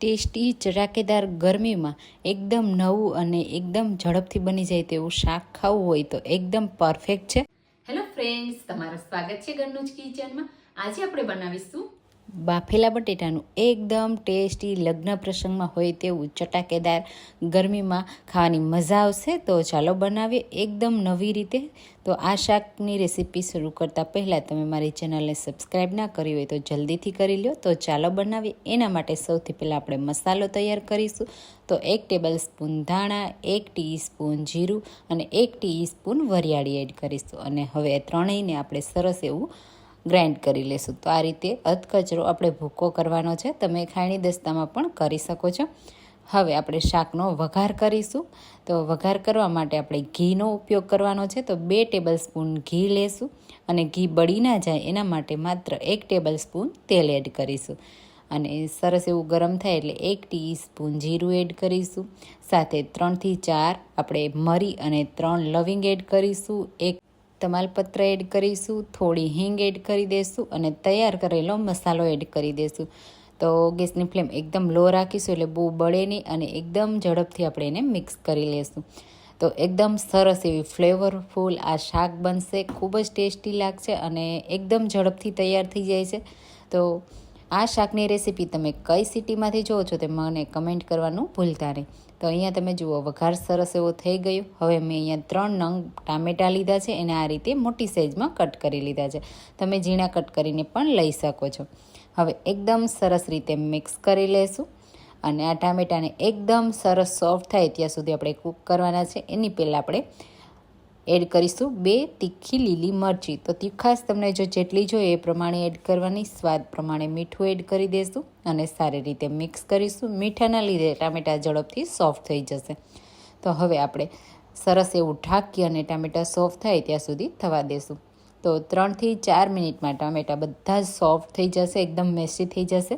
Tasty ચટાકેદાર ગરમીમાં એકદમ નવું અને એકદમ ઝડપથી બની જાય તેવું શાક ખાવું હોય તો એકદમ પરફેક્ટ છે. હેલો ફ્રેન્ડ્સ તમારું સ્વાગત છે ઘરનું જ કિચનમાં આજે આપણે બનાવીશું બાફેલા બટેટાનું એકદમ ટેસ્ટી લગ્ન પ્રસંગમાં હોય તેવું ચટાકેદાર ગરમીમાં ખાવાની મજા આવશે. તો ચાલો બનાવીએ એકદમ નવી રીતે. તો આ શાકની રેસીપી શરૂ કરતાં પહેલાં તમે મારી ચેનલને સબસ્ક્રાઈબ ના કરી હોય તો જલ્દીથી કરી લો તો ચાલો બનાવીએ. એના માટે સૌથી પહેલાં આપણે મસાલો તૈયાર કરીશું. તો એક ટેબલ સ્પૂન ધાણા, એક ટીસ્પૂન જીરું અને એક ટીસ્પૂન વરિયાળી એડ કરીશું. અને હવે ત્રણેયને આપણે સરસ એવું ગ્રાઇન્ડ કરી લેશું. તો આ રીતે અધકચરો આપણે ભૂકો કરવાનો છે. તમે ખાયણી દસ્તામાં પણ કરી શકો છો. હવે આપણે શાકનો વઘાર કરીશું. તો વઘાર કરવા માટે આપણે ઘીનો ઉપયોગ કરવાનો છે. તો બે ટેબલ સ્પૂન ઘી લેશું અને ઘી બળી ના જાય એના માટે માત્ર એક ટેબલ સ્પૂન તેલ એડ કરીશું. અને સરસ એવું ગરમ થાય એટલે એક ટીસ્પૂન જીરું એડ કરીશું. સાથે ત્રણથી ચાર આપણે મરી અને ત્રણ લવિંગ એડ કરીશું. એક તમાલપત્ર એડ કરીશું, થોડી હિંગ એડ કરી દઈશું અને તૈયાર કરેલો મસાલો એડ કરી દઈશું તો ગેસની ફ્લેમ એકદમ લો રાખીશું એટલે બહુ બળે નહીં અને એકદમ ઝડપથી આપણે એને મિક્સ કરી લઈશું તો એકદમ સરસ એવી ફ્લેવરફુલ આ શાક બનશે, ખૂબ જ ટેસ્ટી લાગશે અને એકદમ ઝડપથી તૈયાર થઈ જાય છે. તો આ શાકની રેસીપી તમે કઈ સિટીમાંથી જુઓ છો તે મને કમેન્ટ કરવાનું ભૂલતા નહીં. તો અહીંયા તમે જુઓ, વઘાર સરસ એવો થઈ ગયો. હવે મેં અહીંયા ત્રણ નંગ ટામેટાં લીધા છે, એને આ રીતે મોટી સાઇઝમાં કટ કરી લીધા છે. તમે ઝીણા કટ કરીને પણ લઈ શકો છો. હવે એકદમ સરસ રીતે મિક્સ કરી લેશું. અને આ ટામેટાને એકદમ સરસ સોફ્ટ થાય ત્યાં સુધી આપણે કૂક કરવાના છે. એની પહેલાં આપણે એડ કરીશું બે તીખી લીલી મરચી. તો તીખાશ તમને જો જેટલી જોઈએ એ પ્રમાણે એડ કરવાની, સ્વાદ પ્રમાણે મીઠું એડ કરી દઈશું અને સારી રીતે મિક્સ કરીશું. મીઠાના લીધે ટામેટાં ઝડપથી સોફ્ટ થઈ જશે. તો હવે આપણે સરસ એવું ઢાંકી અને ટામેટાં સોફ્ટ થાય ત્યાં સુધી થવા દેશું. તો ત્રણથી ચાર મિનિટમાં ટામેટાં બધા જ સોફ્ટ થઈ જશે, એકદમ મેસી થઈ જશે.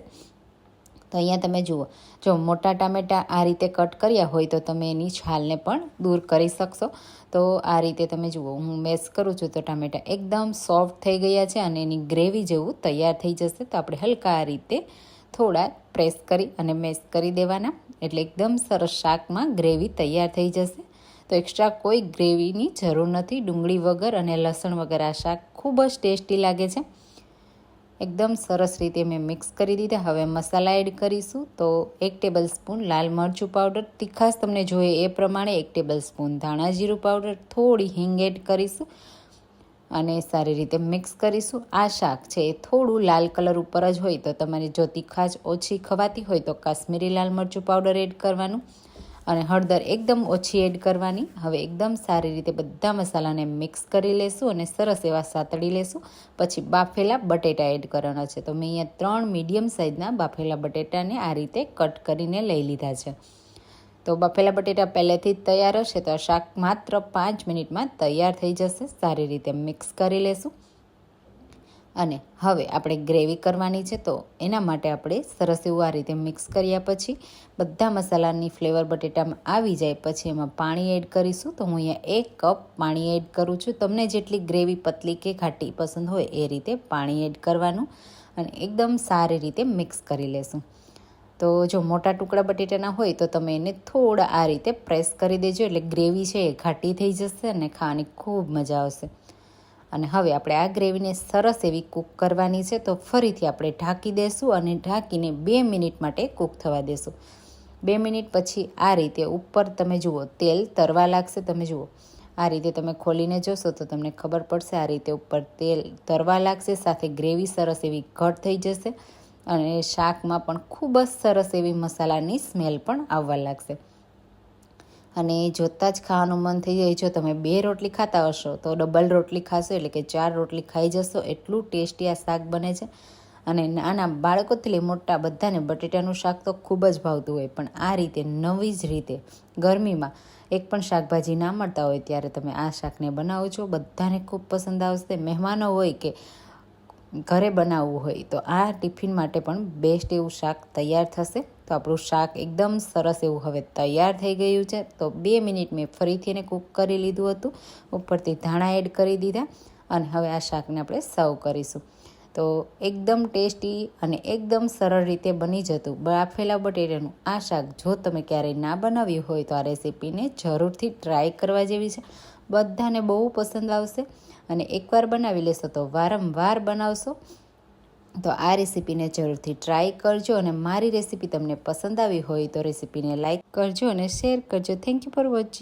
તો અહીંયા તમે જુઓ. જો મોટા ટામેટાં આ રીતે કટ કર્યા હોય તો તમે એની છાલને પણ દૂર કરી શકશો. તો આ રીતે તમે જુઓ, હું મેશ કરું છું તો ટામેટાં એકદમ સોફ્ટ થઈ ગયા છે અને એની ગ્રેવી જેવું તૈયાર થઈ જશે. તો આપણે હલકા આ રીતે થોડા પ્રેસ કરી અને મેશ કરી દેવાના. એટલે એકદમ સરસ શાકમાં ગ્રેવી તૈયાર થઈ જશે. તો એક્સ્ટ્રા કોઈ ગ્રેવીની જરૂર નથી. ડુંગળી વગર અને લસણ વગર આ શાક ખૂબ જ ટેસ્ટી લાગે છે. એકદમ સરસ રીતે મેં મિક્સ કરી દીધા. હવે મસાલા એડ કરીશું. તો એક ટેબલ સ્પૂન લાલ મરચું પાવડર તીખાશ તમને જોઈએ એ પ્રમાણે એક ટેબલ સ્પૂન ધાણા જીરું પાવડર થોડી હિંગ એડ કરીશું અને સારી રીતે મિક્સ કરીશું. આ શાક છે એ થોડું લાલ કલર ઉપર જ હોય તો તમારી જો તીખાશ ઓછી ખવાતી હોય તો કાશ્મીરી લાલ મરચું પાવડર એડ કરવાનું. અને હળદર એકદમ ઓછી એડ કરવાની. હવે એકદમ સારી રીતે બધા મસાલાને મિક્સ કરી લેશું અને સરસ એવા સાતળી લેશું. પછી બાફેલા બટેટા એડ કરવાના છે. તો મેં અહીંયા ત્રણ મીડિયમ સાઇઝના બાફેલા બટેટાને આ રીતે કટ કરીને લઈ લીધા છે. તો બફેલા બટેટા પહેલેથી જ તૈયાર હશે તો શાક માત્ર પાંચ મિનિટમાં તૈયાર થઈ જશે. સારી રીતે મિક્સ કરી લેશું. અને હવે આપણે ગ્રેવી કરવાની છે તો એના માટે આપણે સરસ એવું આ રીતે મિક્સ કર્યા પછી બધા મસાલાની ફ્લેવર બટેટામાં આવી જાય પછી એમાં પાણી એડ કરીશું તો હું અહીંયા એક કપ પાણી એડ કરું છું. તમને જેટલી ગ્રેવી પતલી કે ઘાટી પસંદ હોય એ રીતે પાણી એડ કરવાનું અને એકદમ સારી રીતે મિક્સ કરી લેશું. તો જો મોટા ટુકડા બટેટાના હોય તો તમે એને થોડા આ રીતે પ્રેસ કરી દેજો એટલે ગ્રેવી છે એ ઘાટી થઈ જશે અને ખાવાની ખૂબ મજા આવશે. અને હવે આપણે આ ગ્રેવીને સરસ એવી કૂક કરવાની છે તો ફરીથી આપણે ઢાંકી દેશું અને ઢાંકીને બે મિનિટ માટે કૂક થવા દેશું. બે મિનિટ પછી આ રીતે ઉપર તમે જુઓ, તેલ તરવા લાગશે, તમે જુઓ. આ રીતે તમે ખોલીને જોશો તો તમને ખબર પડશે આ રીતે ઉપર તેલ તરવા લાગશે, સાથે ગ્રેવી સરસ એવી ઘટ થઈ જશે અને શાકમાં પણ ખૂબ જ સરસ એવી મસાલાની સ્મેલ પણ આવવા લાગશે. અને જોતાં જ ખાવાનું મન થઈ જાય. જો તમે બે રોટલી ખાતા હશો, તો ડબલ રોટલી ખાશો એટલે કે ચાર રોટલી ખાઈ જશો. એટલું ટેસ્ટી આ શાક બને છે. અને નાના બાળકોથી લઈ મોટા બધાને બટેટાનું શાક તો ખૂબ જ ભાવતું હોય. પણ આ રીતે, નવી જ રીતે ગરમીમાં એક પણ શાકભાજી ના મળતા હોય, ત્યારે તમે આ શાકને બનાવો છો. બધાને ખૂબ પસંદ આવશે. મહેમાનો હોય કે ઘરે બનાવવું હોય તો આ ટિફિન માટે પણ બેસ્ટ એવું શાક તૈયાર થશે. તો આપણું શાક એકદમ સરસ એવું હવે તૈયાર થઈ ગયું છે. તો બે મિનિટ મેં ફરીથી એને કૂક કરી લીધું હતું. ઉપરથી ધાણા એડ કરી દીધા અને હવે આ શાકને આપણે સર્વ કરીશું. તો એકદમ ટેસ્ટી અને એકદમ સરળ રીતે બની જતું બાફેલા બટેટાનું આ શાક જો તમે ક્યારેય ના બનાવ્યું હોય તો આ રેસીપીને જરૂરથી ટ્રાય કરવા જેવી છે. બધાને બહુ પસંદ આવશે. અને એકવાર બનાવી લેશો તો વારંવાર બનાવશો. તો આ રેસીપીને જરૂરથી ટ્રાય કરજો અને મારી રેસીપી તમને પસંદ આવી હોય તો રેસીપીને લાઇક કરજો અને શેર કરજો. Thank you for watching